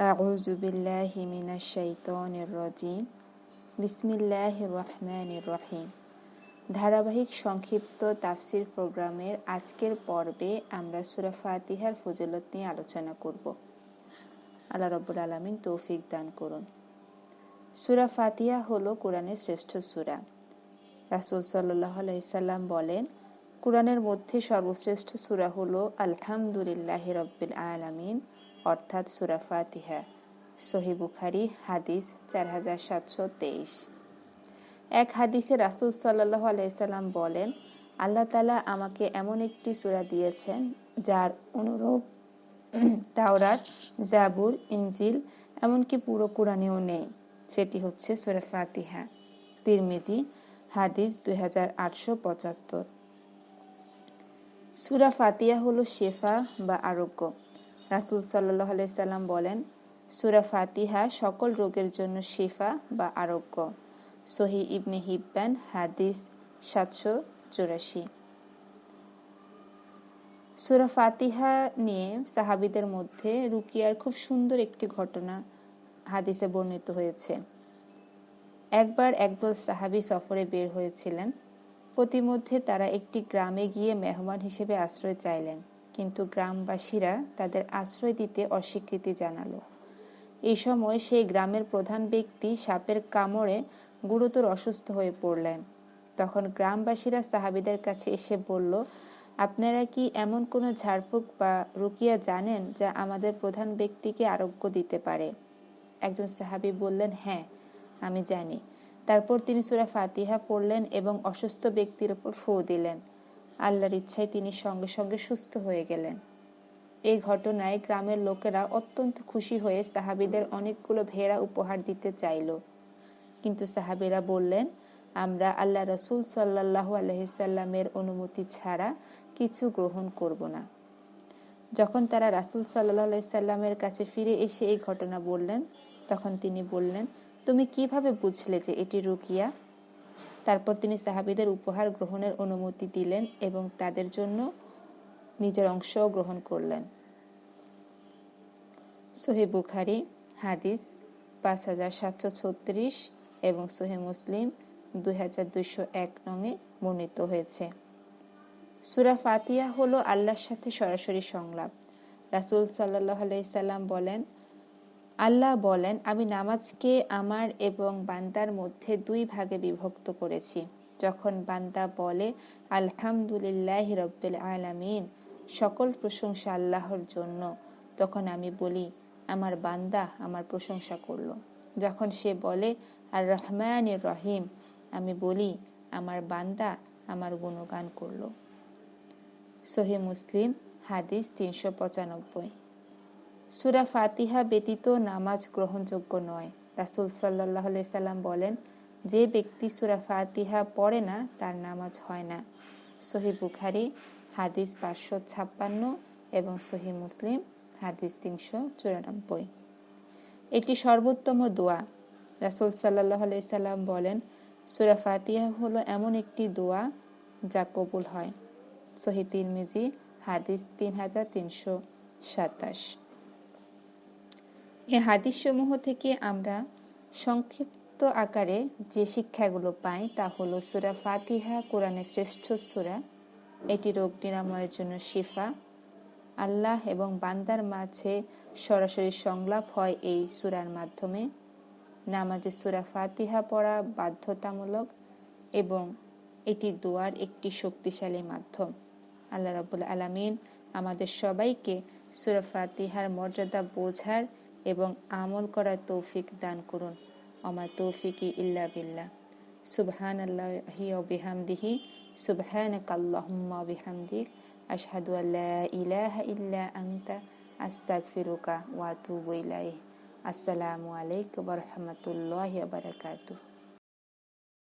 أعوذ بالله من الشيطان الرجيم بسم الله الرحمن الرحيم ধারাবাহিক সংক্ষিপ্ত তাফসির প্রোগ্রামের আজকের পর্বে আমরা সুরা ফাতিহার ফজিলত নিয়ে আলোচনা করব আল্লাহ রব্বুল আলমিন তৌফিক দান করুন সুরা ফাতিহা হলো কোরআনের শ্রেষ্ঠ সুরা রাসুল সাল্লাহ আলাইসাল্লাম বলেন কোরআনের মধ্যে সর্বশ্রেষ্ঠ সুরা হলো আলহামদুলিল্লাহ রব্বিল আলামিন অর্থাৎ সুরা ফাতিহা। সহি বুখারি, হাদিস চার হাজার সাতশো তেইশ। এক হাদিসে রাসুল সাল্লাহ আলাইসাল্লাম বলেন, আল্লাহ তালা আমাকে এমন একটি সুরা দিয়েছেন, যার অনুরূপ তাওরাত, জাবুর ইঞ্জিল এমনকি পুরো কোরআনেও নেই। সেটি হচ্ছে সুরা ফাতিহা। তিরমিজি, হাদিস দুই হাজার আটশো পঁচাত্তর। সুরা ফাতিয়া হলো শেফা বা আরোগ্য। রাসুল সাল্লাহ আলাইসাল্লাম বলেন, সুরা ফাতিহা সকল রোগের জন্য শেফা বা আরোগ্য। সহি ইবনে হিব্বান, হাদিস সাতশো চুরাশি। সুরা ফাতিহা নিয়ে সাহাবিদের মধ্যে রুকিয়ার খুব সুন্দর একটি ঘটনা হাদিসে বর্ণিত হয়েছে। একবার একদল সাহাবি সফরে বের হয়েছিলেন। প্রতিমধ্যে তারা একটি গ্রামে গিয়ে মেহমান হিসেবে আশ্রয় চাইলেন। কিন্তু গ্রামবাসীরা তাদের আশ্রয় দিতে অস্বীকৃতি জানালো। এই সময় সেই গ্রামের প্রধান ব্যক্তি সাপের কামড়ে গুরুতর অসুস্থ হয়ে পড়লেন। তখন গ্রামবাসীরা সাহাবিদের কাছে এসে বলল, আপনারা কি এমন কোনো ঝাড়ফুঁক বা রুকিয়া জানেন যা আমাদের প্রধান ব্যক্তিকে আরোগ্য দিতে পারে? একজন সাহাবি বললেন হ্যাঁ আমি জানি। তারপর তিনি সুরা ফাতিহা পড়লেন এবং অসুস্থ ব্যক্তির ওপর ফু দিলেন। আল্লাহর ইচ্ছায় তিনি সঙ্গে সঙ্গে সুস্থ হয়ে গেলেন। এই ঘটনায় গ্রামের লোকেরা অত্যন্ত খুশি হয়ে সাহাবিদের অনেকগুলো ভেড়া উপহার দিতে চাইল। কিন্তু সাহাবিরা বললেন, আমরা আল্লাহ রসুল সাল্লাহ আলহিসাল্লামের অনুমতি ছাড়া কিছু গ্রহণ করব না। যখন তারা রাসুল সাল্লাহ সাল্লামের কাছে ফিরে এসে এই ঘটনা বললেন, তখন তিনি বললেন, তুমি কীভাবে বুঝলে যে এটি রুকিয়া? তারপর তিনি সাহাবিদের উপহার গ্রহণের অনুমতি দিলেন এবং তাদের জন্য নিজের অংশও গ্রহণ করলেন। সোহে বুখারি, হাদিস পাঁচ হাজার সাতশো ছত্রিশ এবং সোহে মুসলিম দুই হাজার দুইশো এক নঙে বর্ণিত হয়েছে। সুরা ফাতিয়া হলো আল্লাহর সাথে সরাসরি সংলাপ। রাসুল সাল্লাহ আলাইসাল্লাম বলেন আল্লাহ বলেন, আমি নামাজকে আমার এবং বান্দার মধ্যে দুই ভাগে বিভক্ত করেছি। যখন বান্দা বলে, আলহামদুলিল্লাহ রব্বিল আলামিন, সকল প্রশংসা আল্লাহর জন্য। তখন আমি বলি, আমার বান্দা আমার প্রশংসা করল। যখন সে বলে আর রহমান রহিম, আমি বলি, আমার বান্দা আমার গুণগান করল। সহি মুসলিম, হাদিস তিনশো পঁচানব্বই। সুরা ফাতিহা ব্যতীত নামাজ গ্রহণযোগ্য নয়। রাসুল সাল্লাহ সাল্লাম বলেন, যে ব্যক্তি সুরা ফাতিহা পড়ে না, তার নামাজ হয় না। সহি বুখারি, হাদিস পাঁচশো ছাপ্পান্ন এবং সহি মুসলিম, হাদিস তিনশো চুরানব্বই। এটি সর্বোত্তম দোয়া। রাসুল সাল্লাহ সাল্লাম বলেন, সুরা ফাতিহা হলো এমন একটি দোয়া যা কবুল হয়। সহি তিরমিজি, হাদিস তিন হাজার তিনশো সাতাশ। এই হাদিসসমূহ থেকে আমরা সংক্ষিপ্ত আকারে যে শিক্ষাগুলো পাই তা হলো সুরা ফাতিহা, কোরআনের শ্রেষ্ঠ সুরা। এটি রোগ নিরাময়ের জন্য শিফা। আল্লাহ এবং বান্দার মাঝে সরাসরি সংলাপ হয় এই সুরার মাধ্যমে। নামাজে সুরা ফাতিহা পড়া বাধ্যতামূলক এবং এটি দোয়ার একটি শক্তিশালী মাধ্যম। আল্লাহ রাবুল আলমিন আমাদের সবাইকে সুরা ফাতিহার মর্যাদা বোঝার এবং আমল করার তৌফিক দান করুন আমার তৌফিকি ইল্লা বিল্লাহ সুবহান আল্লাহি বিহামদিহি সুবহানাক আল্লাহুম্মা বিহামদিক আশহাদু আল্লা ইলাহা ইল্লা আনতা আস্তাগফিরুকা ওয়া আতুবু ইলাইহি আসসালামু আলাইকুম ওয়া রাহমাতুল্লাহি ওয়া বারাকাতুহু